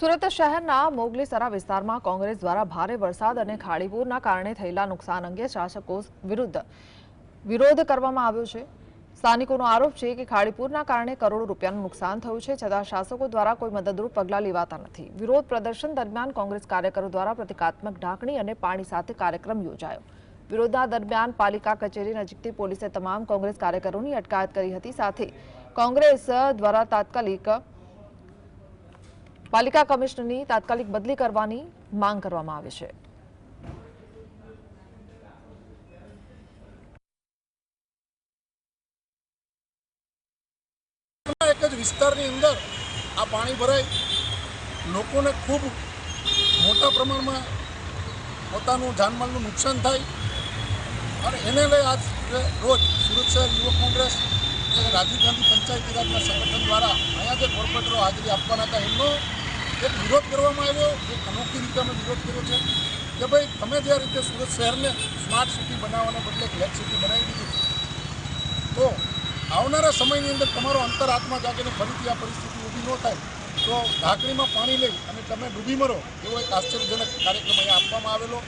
સુરત શહેરના મોગલીસરા વિસ્તારમાં કોંગ્રેસ દ્વારા ભારે વરસાદ અને ખાડીપૂરના કારણે થયેલા નુકસાન અંગે શાસકો વિરુદ્ધ વિરોધ કરવામાં આવ્યો છે. સ્થાનિકોનો આરોપ છે કે ખાડીપૂરના કારણે કરોડો રૂપિયાનું નુકસાન થયું છે, છતાં શાસકો દ્વારા કોઈ મદદરૂપ પગલાં લેવાતા નથી. વિરોધ પ્રદર્શન દરમિયાન કોંગ્રેસ કાર્યકરો દ્વારા પ્રતિકાત્મક ઢાંકણી અને પાણી સાથે કાર્યક્રમ યોજાયો. વિરોધના દરમિયાન પાલિકા કચેરી નજીકથી પોલીસે તમામ કોંગ્રેસ કાર્યકરોની અટકાયત કરી હતી. સાથે કોંગ્રેસ દ્વારા તાત્કાલિક પાલિકા કમિશનરની તાત્કાલિક બદલી કરવાની માંગ કરવામાં આવી છે. એક જ વિસ્તારની અંદર આ પાણી ભરાય. લોકોને ખૂબ મોટા પ્રમાણમાં પોતાનું જાનમાલનું નુકસાન થાય. અને એને લઈ આજ રોજ સુરત શહેર યુવક કોંગ્રેસ રાજીવ ગાંધી પંચાયતી સંગઠન દ્વારા અહીંયા જે કોર્પોરેટરો હાજરી આપવાના હતા એમનો એક વિરોધ કરવામાં આવ્યો, એક અનોખી રીતે અમે વિરોધ કર્યો છે કે ભાઈ, તમે જે રીતે સુરત શહેરને સ્માર્ટ સિટી બનાવવાને બદલે બ્લેક સિટી બનાવી દીધી તો આવનારા સમયની અંદર તમારો અંતરાત્મા જાગીને ફરીથી આ પરિસ્થિતિ ઊભી ન થાય, તો ઢાંકણીમાં પાણી લઈ અને તમે ડૂબી મરો એવો એક આશ્ચર્યજનક કાર્યક્રમ અહીંયા આપવામાં આવેલો.